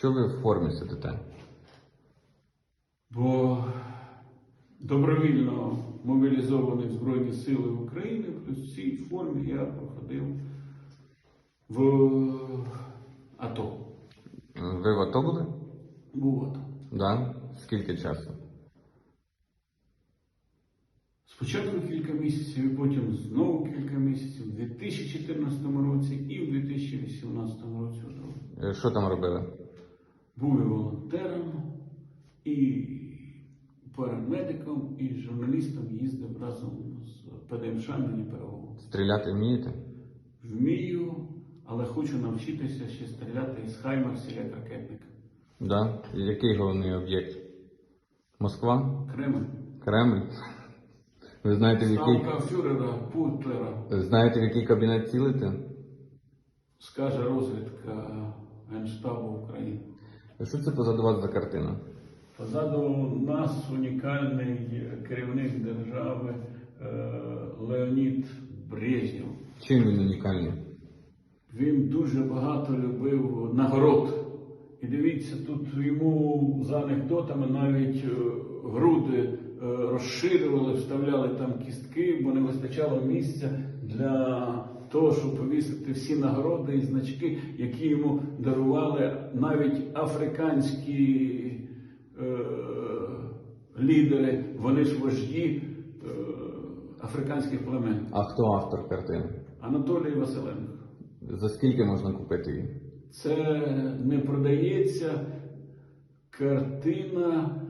Чого ви в формі сидите? Бо добровільно мобілізовані Збройні Сили України, плюс в цій формі я проходив в АТО. Ви в АТО були? Був АТО. Да? Скільки часу? Спочатку кілька місяців, і потім знову кілька місяців, у 2014 році і в 2018 році. Е, Що там робили? Був і волонтером, і парамедиком, і журналістом їздив разом з ПДМШ мені переговору. Стріляти вмієте? Вмію, але хочу навчитися ще стріляти із Хаймерсів як ракетник. Да? І Який головний об'єкт? Москва? Кремль. Кремль? Ви знаєте, в який, Ставка фюрера, Путлера, знаєте, в який кабінет цілити? скаже розвідка Генштабу України. Що це позаду вас за картина? Позаду нас унікальний керівник держави е, Леонід Брежнєв. Чим він унікальний? Він дуже багато любив нагород. І дивіться, тут йому за анекдотами навіть е, груди е, розширювали, вставляли там кістки, бо не вистачало місця для того, щоб повісити всі нагороди і значки, які йому дарували навіть африканські е, лідери, вони ж вожді е, африканських племен. А хто автор картини? Анатолій Василенко. За скільки можна купити її? Це не продається картина,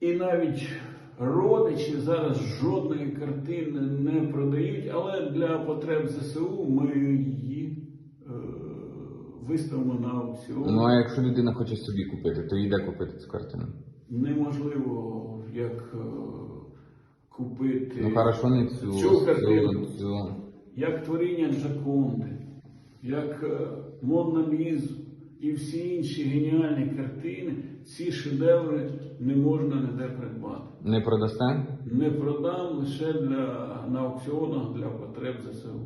і навіть родичі зараз жодної картини не продають, але для потреб ЗСУ ми її е, виставимо на аукціон. Ну а якщо людина хоче собі купити, то йде купити цю картину. Неможливо як е, купити Ну хорошо, не цю, цю картину. цю, цю. як творіння Джаконди, як е, Модна Лізу і всі інші геніальні картини, ці шедеври не можна ніде придбати. Не продасте? Не продам лише для, на аукціонах для потреб ЗСУ.